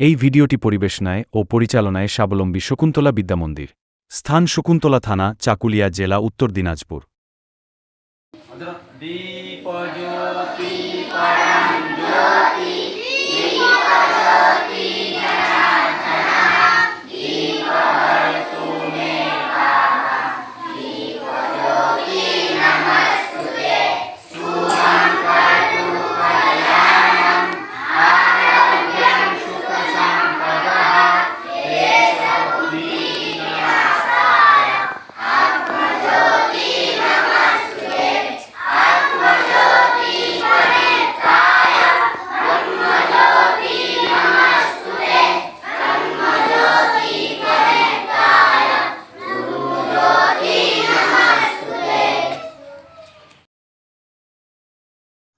এই ভিডিওটি পরিবেশনায় ও পরিচালনায় স্বাবলম্বী শকুন্তলা বিদ্যামন্দির। স্থান শকুন্তলা থানা, চাকুলিয়া জেলা, উত্তর দিনাজপুর।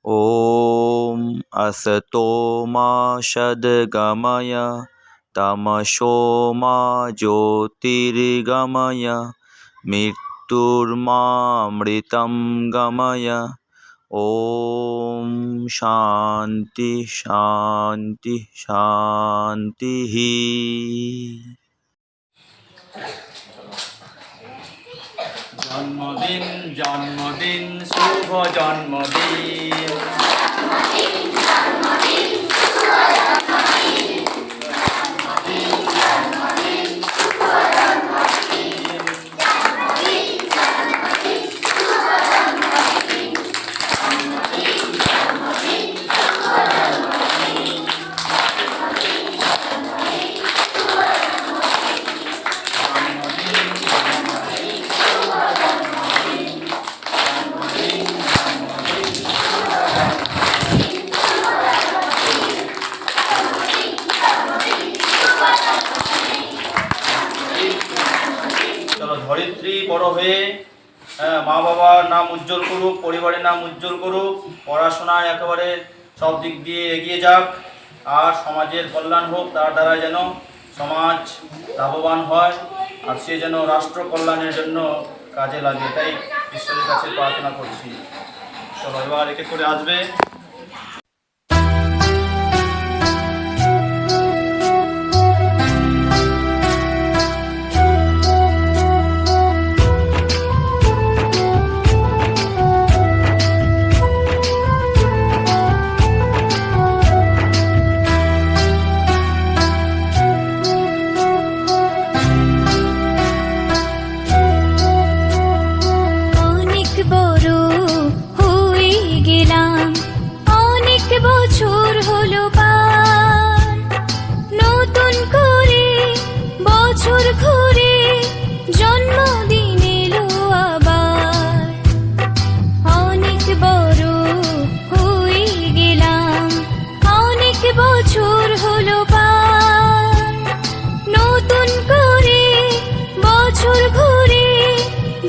ॐ असतो मा सद्गमय तमसो मा ज्योतिर्गमय मृत्युर्मामृतं गमय ॐ शान्ति शान्ति शान्तिः জন্মদিন জন্মদিন শুভ জন্মদিন ধরিত্রী বড় হয়ে হ্যাঁ, মা বাবার নাম উজ্জ্বল করুক পরিবারের নাম উজ্জ্বল করুক পড়াশোনায় একেবারে সব দিক দিয়ে এগিয়ে যাক আর সমাজের কল্যাণ হোক তার দ্বারা যেন সমাজ লাভবান হয় আর সে যেন রাষ্ট্র কল্যাণের জন্য কাজে লাগে তাই ঈশ্বরের কাছে প্রার্থনা করছি। চলো এবার একে করে আসবে। নতুন করে, বছর ঘুরে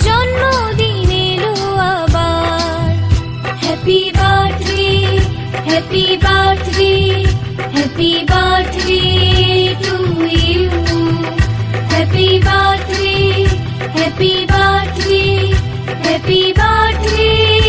জন্মদিন এলো আবার। Happy birthday happy birthday happy birthday to you happy birthday happy birthday happy birthday